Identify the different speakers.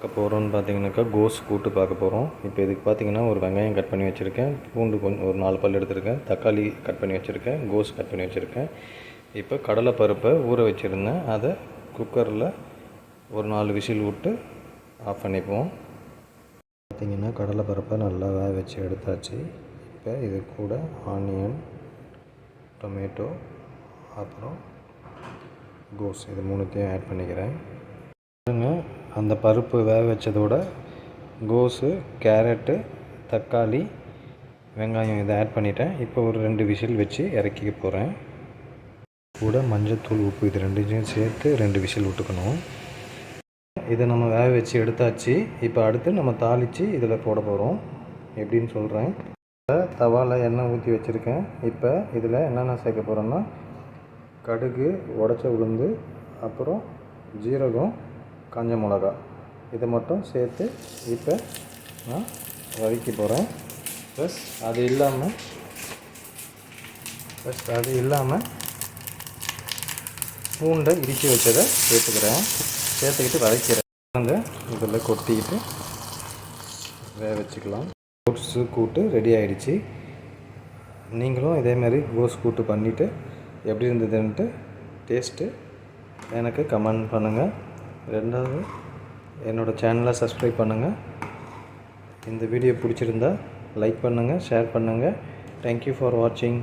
Speaker 1: பார்க்க போகிறோம்னு பார்த்தீங்கன்னாக்கா கோஸ் கூட்டு பார்க்க போகிறோம் இப்போ இதுக்கு பார்த்தீங்கன்னா ஒரு வெங்காயம் கட் பண்ணி வச்சுருக்கேன். பூண்டு கொஞ்சம் ஒரு நாலு பல் எடுத்திருக்கேன். தக்காளி கட் பண்ணி வச்சுருக்கேன். கோஸ் கட் பண்ணி வச்சுருக்கேன். இப்போ கடலை பருப்பை ஊற வச்சுருந்தேன். அதை குக்கரில் ஒரு நாலு விசில் விட்டு ஆஃப் பண்ணிப்போம். பார்த்தீங்கன்னா கடலை பருப்பை நல்லா வேக வச்சு எடுத்தாச்சு. இப்போ இது கூட ஆனியன் டொமேட்டோ அப்புறம் கோஸ். இது மூணுத்தையும் ஆட் பண்ணிக்கிறேன். அந்த பருப்பு வேக வச்சதோட கோஸு கேரட்டு தக்காளி வெங்காயம் இதை ஆட் பண்ணிட்டேன். இப்போ ஒரு ரெண்டு விசில் வச்சு இறக்கிக்க போகிறேன் கூட மஞ்சத்தூள் உப்பு இது ரெண்டையும் சேர்த்து ரெண்டு விசில் விட்டுக்கணும். இதை நம்ம வேக வச்சு எடுத்தாச்சு. இப்போ அடுத்து நம்ம தாளித்து இதில் போட போகிறோம் எப்படின்னு சொல்கிறேன் தவாவில் எண்ணெய் ஊற்றி வச்சுருக்கேன். இப்போ இதில் என்னென்ன சேர்க்க போகிறோன்னா கடுகு உடச்ச உளுந்து அப்புறம் ஜீரகம் காஞ்ச மிளகா. இதை மட்டும் சேர்த்து இப்போ நான் வதக்கி போகிறேன் ப்ளஸ் அது இல்லாமல் ப்ளஸ் அது இல்லாமல் பூண்டை இடித்து வச்சதை சேர்த்துக்கிறேன். சேர்த்துக்கிட்டு வதக்கிறேன். அந்த இதில் கொட்டிக்கிட்டு வேக வச்சுக்கலாம். கோட்ஸு கூட்டு ரெடி ஆகிடுச்சி நீங்களும் இதேமாரி கோஸ் கூட்டு பண்ணிவிட்டு எப்படி இருந்ததுன்ட்டு டேஸ்ட்டு எனக்கு கமெண்ட் பண்ணுங்கள் ரெண்டாவது என்னோடய சேனலை சப்ஸ்கிரைப் பண்ணுங்கள் இந்த வீடியோ பிடிச்சிருந்தா லைக் பண்ணுங்கள் ஷேர் பண்ணுங்கள் தேங்க்யூ ஃபார் வாட்சிங்